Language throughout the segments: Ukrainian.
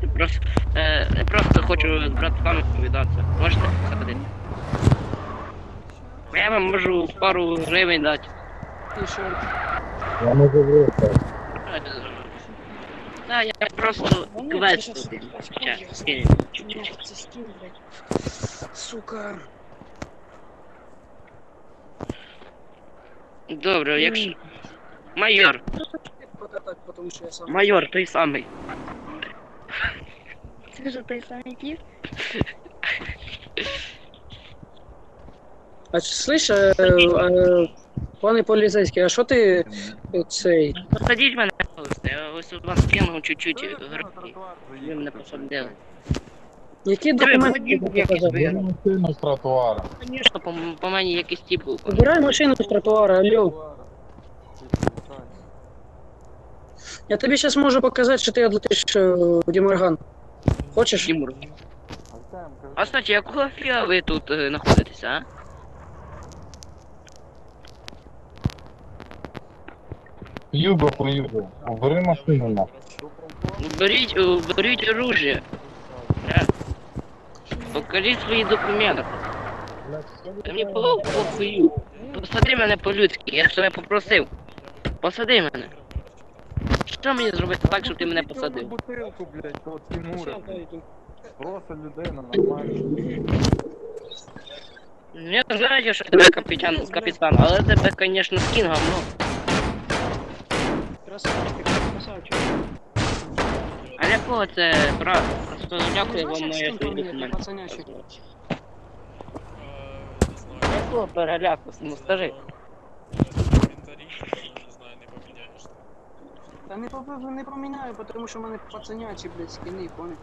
давайте просто, е, просто хочу з братками повідатися. Можете заходити? Я вам можу пару гривень дати. Я можу виїхати. Да, я просто Ну, квест це щас- скинь. Це скін, блядь. Сука. Добре, якщо. Майор, потому що я сам. майор, той самий. Це той самий тіп. А слышь, е, е, пане поліцейський, а що ти е, цей? Посадіть мене, пожалуйста, я ось у вас кинув чуть-чуть грошей. Ви мене посадили. Які документи ти показав? машину з тротуара. Звісно, по, по мені якийсь тип був. Убирай машину з тротуара, алло. Я тобі зараз можу показати, що ти одлетиш е, в Дімарган. Хочеш? Тимур. А кстати, якого фіга ви тут е, знаходитеся, а? Юго по югу. Бери машину на. Беріть, е, беріть оружие. Да. Покажіть свої документи. Та мені по похую. Посади мене по-людськи, я ж тебе попросив. Посади мене. Що мені зробити так, щоб ти мене посадив? бутилку, блядь, того Тимура. Просто людина, нормально. Я знаю, що тебе капітан, капітан, але тебе, звісно, скін говно. Красавчик, красавчик. А якого це брат? Просто дякую Ну, вам моє документи. пацанячий? Якого переляку, ну скажи. Та не, по- не поміняю, тому що в мене пацанячі, блядь, скини, понял?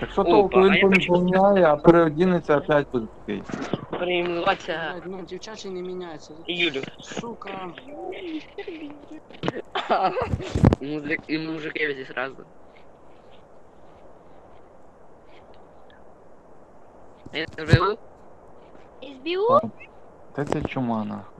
Якщо Опа, толку а він я не бачу- поміняє, а переодінеться опять буде такий. Блядь, ну дівчачі не міняються. Юлю. Сука. Музик и мужики здесь сразу. Я живу? СБУ? Та це чума, нахуй.